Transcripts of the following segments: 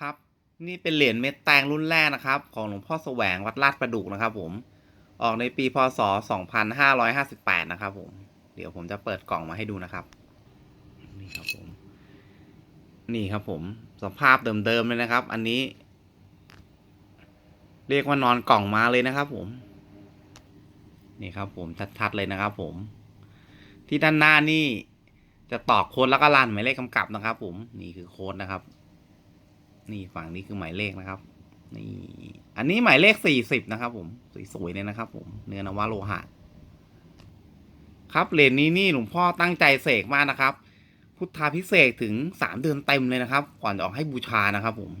ครับนี่เป็นเหรียญเม็ดแตงรุ่นแรกนะครับ ของหลวงพ่อแสวงวัดลาดประดุกนะครับ ผม ออกในปีพศ 2558 นะครับ ผม เดี๋ยวผมจะเปิดกล่องมาให้ดูนะครับ นี่ครับผม นี่ครับผม สภาพเดิมๆเลยนะครับ อันนี้ เรียกว่านอนกล่องมาเลยนะครับ ผม นี่ครับ ผมชัดๆเลยนะครับ ผม ที่ด้านหน้านี่จะตอกโค้ดแล้วก็ลันหมายเลขกำกับนะครับ ผม นี่คือโค้ดนะครับ นี่ฝั่งนี้คือหมายเลขนะครับ นี่ อันนี้หมายเลขสี่สิบนะครับ ผม สวยๆเลยนะครับ ผม เนื้อนวโลหะ ครับเหรียญนี้นี่หลวงพ่อตั้งใจเสกมากนะครับ พุทธาพิเศษถึงสามเดือนเต็มเลยนะครับ ก่อนจะออกให้บูชานะครับ ผม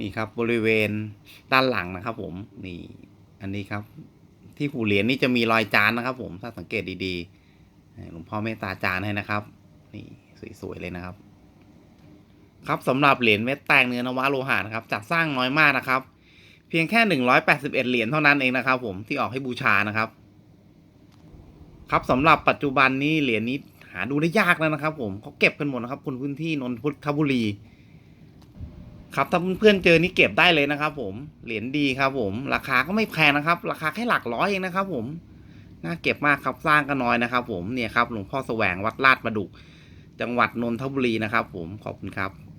นี่ครับ บริเวณด้านหลังนะครับ ผม นี่ อันนี้ครับ ที่หูเหรียญนี่จะมีรอยจานนะครับ ผม ถ้าสังเกตดีๆ หลวงพ่อเมตตาจานให้นะครับ นี่สวยๆเลยนะครับ ครับสำหรับเหรียญเม็ดแตงเนื้อนวะโลหะนะครับจัดสร้างน้อยมากนะครับ เพียงแค่หนึ่งร้อยแปดสิบเอ็ดเหรียญเท่านั้นเองนะครับ ผมที่ออกให้บูชานะครับ ครับสำหรับปัจจุบันนี้เหรียญนี้หาดูได้ยากแล้วนะครับ ผมเขาเก็บกันหมดนะครับ คนพื้นที่นนทบุรี ครับถ้าเพื่อนๆเจอนี่เก็บได้เลยนะครับ ผมเหรียญดีครับ ผม ราคาก็ไม่แพงนะครับ ราคาแค่หลักร้อยเองนะครับ ผมน่าเก็บมากครับสร้างก็น้อยนะครับ ผมเนี่ยครับหลวงพ่อแสวงวัดลาดประดุกจังหวัดนนทบุรีนะครับ ผมขอบคุณครับ